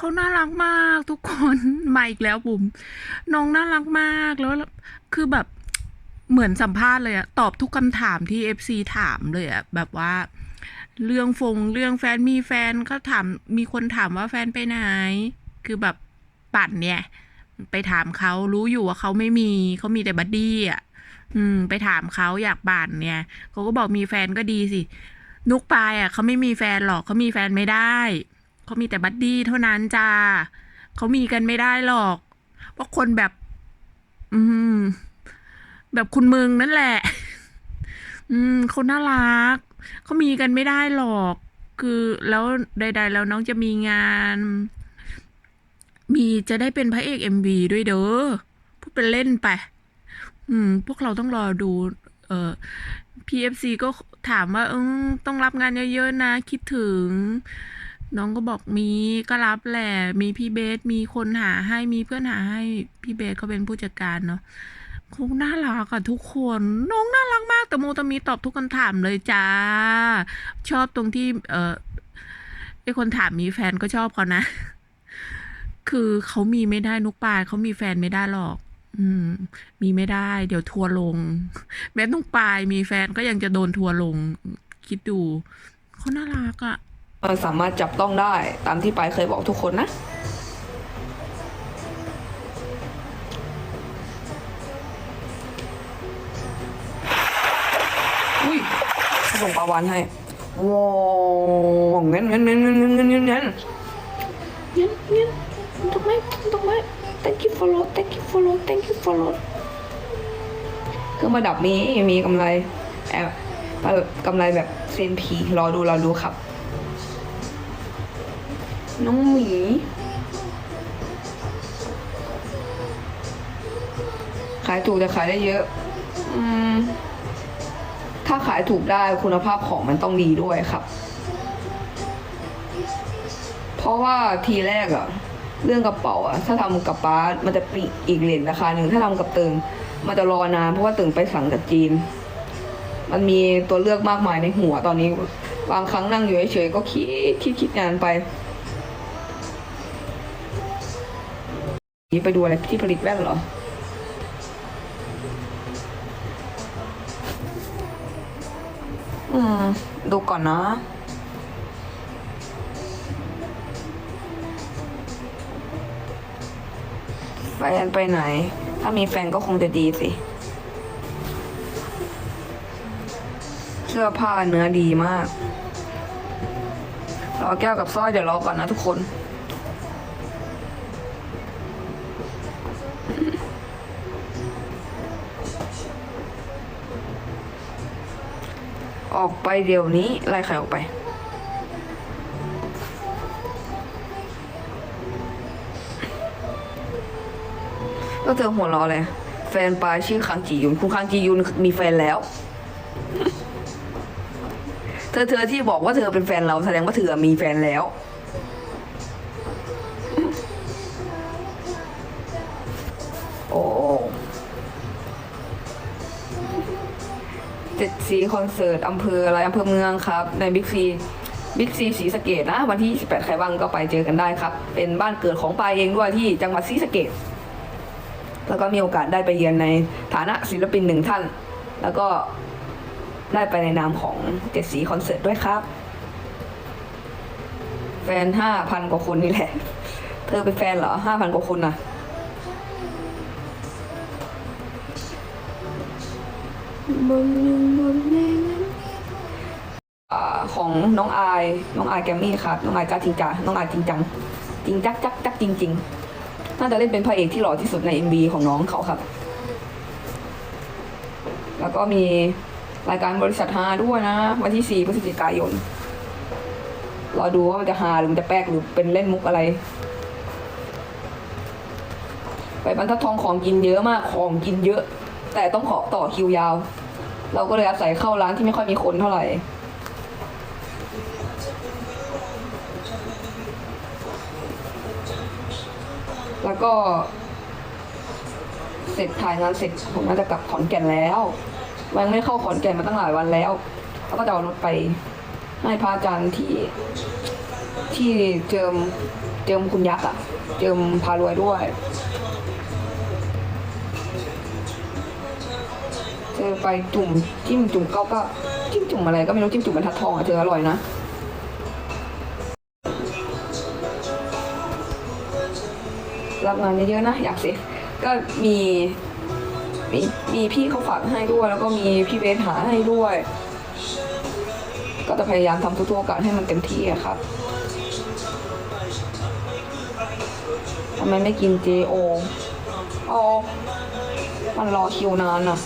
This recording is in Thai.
เขาน่ารักมากทุกคนมาอีกแล้วบุ๋มน้องน่ารักมากแล้วคือแบบเหมือนสัมภาษณ์เลยอะตอบทุกคำถามที่เอฟซีถามเลยอะแบบว่า เรื่องฟงเรื่องแฟนมีแฟนก็ถามมีคนถามว่าแฟนไปไหน คือแบบปั่นเนี่ย ไปถามเขารู้อยู่ว่าเขาไม่มีเขามีแต่บัดดี้อะอืม ไปถามเขาอยากปั่นเนี่ยเขาก็บอกมีแฟนก็ดีสินุกปายอะเขาไม่มีแฟนหรอกเขามีแฟนไม่ได้ เขามีแต่บัดดี้เท่านั้นจ้าเขามีกันไม่ได้หรอก เพราะคนแบบ อืม แบบคุณมึงนั่นแหละ อืมเขาน่ารักเขามีกันไม่ได้หรอก คือแล้วใด ๆ แล้วน้องจะมีงาน มีจะได้เป็นพระเอกเอ็มวีด้วยเด้อพูดเป็นเล่นไป อืม พวกเราต้องรอดู เอ่อ PFC ก็ถามว่าเออต้องรับงานเยอะ ๆ นะ คิดถึง น้องก็บอกมีก็รับแหละมีพี่เบสมีคนหาให้มีเพื่อนหาให้พี่เบสเขาเป็นผู้จัดการเนาะเขาน่ารักอะทุกคน น้องน่ารักมากแต่โมตมีตอบทุกคำถามเลยจ้า ชอบตรงที่ เอ่อไอคนถามมีแฟนก็ชอบเขานะ คือเขามีไม่ได้นุกปายเขามีแฟนไม่ได้หรอก อืม มีไม่ได้ เดี๋ยวทัวร์ลง แม้นุกปายมีแฟนก็ยังจะโดนทัวร์ลง คิดดูเขาน่ารักอะ่ะ มันสามารถจับต้องได้ตามที่ปายเคยบอกทุกคนนะ อุ้ยส่งปลาวานให้ว้าวเงี้ยเงี้ยเงี้ยเงี้ยเงี้ยเงี้ยเงี้ยเงี้ยเงี้ยตรงไหนตรงไหน thank you follow thank you follow thank you follow เครื่องประดับมีมีกำไรแอบกำไรแบบเซนพีรอดูรอดูครับ น้องหมีขายถูกแต่ขายได้เยอะ อืม ถ้าขายถูกได้คุณภาพของมันต้องดีด้วยครับ เพราะว่าทีแรกอะเรื่องกระเป๋าอะถ้าทำกับป้ามันจะปีกอีกเลนราคาหนึ่งถ้าทำกับเติงมันจะรอนานเพราะว่าเติงไปสั่งจากจีน มันมีตัวเลือกมากมายในหัวตอนนี้ บางครั้งนั่งอยู่เฉยๆก็คิดคิดคิดงานไป ไปดูอะไรที่ผลิตแว่นเหรอ อืม ดูก่อนนะ แฟนไปไหน ถ้ามีแฟนก็คงจะดีสิ เสื้อผ้าเนื้อดีมาก รอแก้วกับสร้อยเดี๋ยวรอก่อนนะทุกคน ออกไปเดี๋ยวนี้ ไล่ใครออกไป ก็เธอหัวเราะเลย แฟนปายชื่อคังจียุน คุณคังจียุนมีแฟนแล้ว เธอเธอที่บอกว่าเธอเป็นแฟนเราแสดงว่าเธอมีแฟนแล้ว เจ็ดสีคอนเสิร์ตอำเภออะไรอำเภอเมืองครับ ในบิ๊กซีบิ๊กซีสีสะเกตนะ วันที่ 28 ใครว่างก็ไปเจอกันได้ครับ เป็นบ้านเกิดของปายเองด้วยที่จังหวัดศรีสะเกดแล้วก็มีโอกาสได้ไปเยือนในฐานะศิลปินหนึ่งท่าน แล้วก็ได้ไปในนามของเจ็ดสีคอนเสิร์ตด้วยครับ แฟนห้าพันกว่าคนนี่แหละ เธอเป็นแฟนเหรอห้าพันก ว่าคนนะอ่าของน้องอายน้องอายแกมมี่ครับน้องอายจ้าจริงจ้าน้องอายจริงจัง จริงจักจักจักจริงจริงน่าจะเล่นเป็นพระเอกที่หล่อที่สุดใน MV ของน้องเขาครับ แล้วก็มีรายการบริษัทฮาด้วยนะ วันที่ 4พฤศจิกายนรอดูว่ามันจะฮาหรือมันจะแป๊กหรือเป็นเล่นมุกอะไร ไปบรรทัดทองของกินเยอะมากของกินเยอะ แต่ต้องขอต่อคิวยาว เราก็เลยอาศัยเข้าร้านที่ไม่ค่อยมีคนเท่าไหร่ แล้วก็ เสร็จถ่ายงานเสร็จผมน่าจะกลับขอนแก่นแล้วมันไม่เข้าขอนแก่นมาตั้งหลายวันแล้ว แล้วก็จะเอารถไปให้พระอาจารย์ที่ที่เจิมเจิมคุณยักษ์อะเจิมพารวยด้วย เจอไปจุ่มจิ้มจุ่มเก้าก็จิ้มจุ่มอะไรก็ไม่รู้จิ้มจุ่มบรรทัดทองอะเจออร่อยนะรับงานเยอะๆนะอยากสิก็มีมีมีพี่เขาฝากให้ด้วย แล้วก็มีพี่เบสหาให้ด้วย ก็จะพยายามทำทุกๆโอกาสให้มันเต็มที่อะครับทำไมไม่กิน JO อ๋อมันรอคิวนานอะ